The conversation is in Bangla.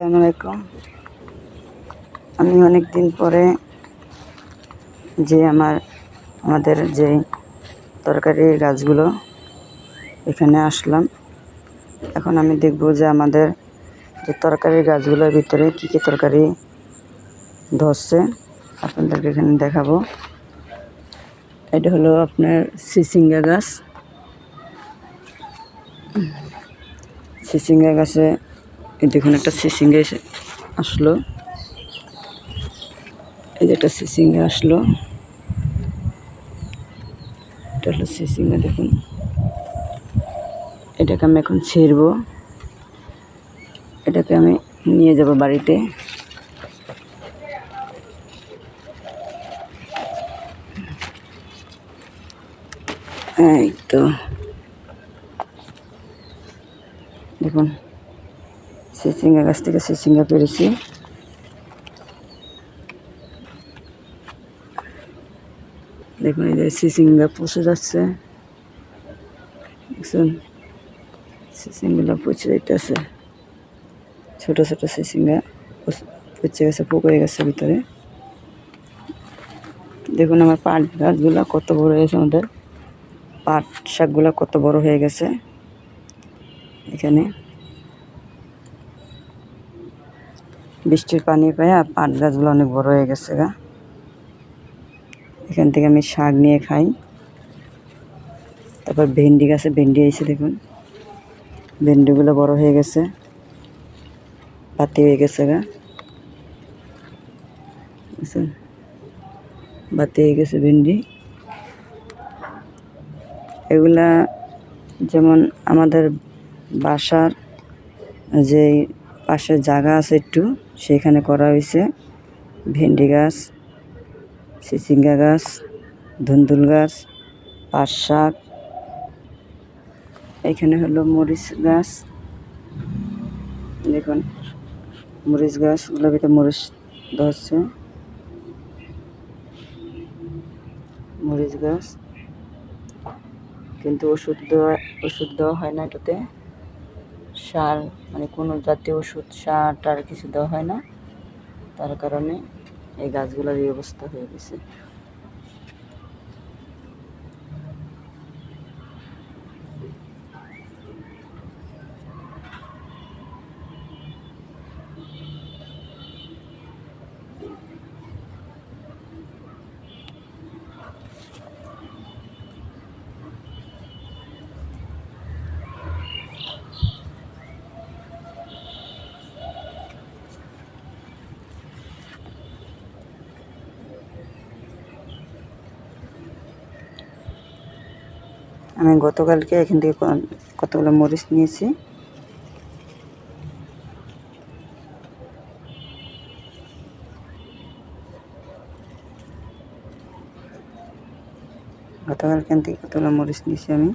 আসসালামু আলাইকুম। আমি অনেক দিন পরে যে আমার, আমাদের যে তরকারি গাছগুলো এখানে আসলাম। এখন আমি দেখব যে আমাদের যে তরকারির গাছগুলোর ভিতরে কী কী তরকারি ধরছে। আপনাদেরকে এখানে দেখাবো। এটা হলো আপনার সিসিঙ্গা গাছ। সিসিঙ্গা গাছে দেখুন একটা এসে আসলো। এই যে একটা সিসিঙ্গা আসলো। এটা হলো সিসিঙ্গা দেখুন। এটাকে আমি এখন ছিঁড়বো। এটাকে আমি নিয়ে যাব বাড়িতে। এই তো। দেখুন। সিসিঙ্গা গাছ থেকে সিসিঙ্গা পেরেছি। দেখুন এই যে সিসিঙ্গা পচে যাচ্ছে। দেখছেন? সিসিঙ্গুলো পচে যাইতেছে। ছোট ছোট সিসিঙ্গা পচ- গেছে পুকুরে গেছে ভিতরে। দেখুন আমার পাট গাছগুলো কত বড় হয়েছে আমাদের। পাট শাকগুলো কত বড় হয়ে গেছে। এখানে। বৃষ্টির পানি পায় পাট গাছগুলো অনেক বড় হয়ে গেছে গা। এখান থেকে আমি শাক নিয়ে খাই। তারপর ভেন্ডি গাছে ভেন্ডি এসে দেখুন। ভেন্ডিগুলো বড় হয়ে গেছে। পাতি হয়ে গেছে গা। বাতি হয়ে গেছে ভেন্ডি। এগুলা যেমন আমাদের বাসার যে পাশে জায়গা আছে একটু সেখানে করা হয়েছে। ভেন্ডি গাছ চিচিঙ্গা গাছ, ধুন্দুল গাছ, পাট শাক। এখানে হলো মরিচ গাছ। দেখুন, মরিচ গাছগুলোর ভিতরে মরিচ ধরছে। মরিচ গাছ। কিন্তু ওষুধ দেওয়া ওষুধ দেওয়া হয় না এটাতে। সার মানে কোনো জাতীয় ওষুধ সার টার কিছু দেওয়া হয় না। তার কারণে এই গাছগুলোর এই অবস্থা হয়ে গেছে। আমি গতকালকে এখান থেকে ক- কতগুলো মরিচ নিয়েছি। গতকাল এখান থেকে কতগুলো মরিচ নিয়েছি আমি।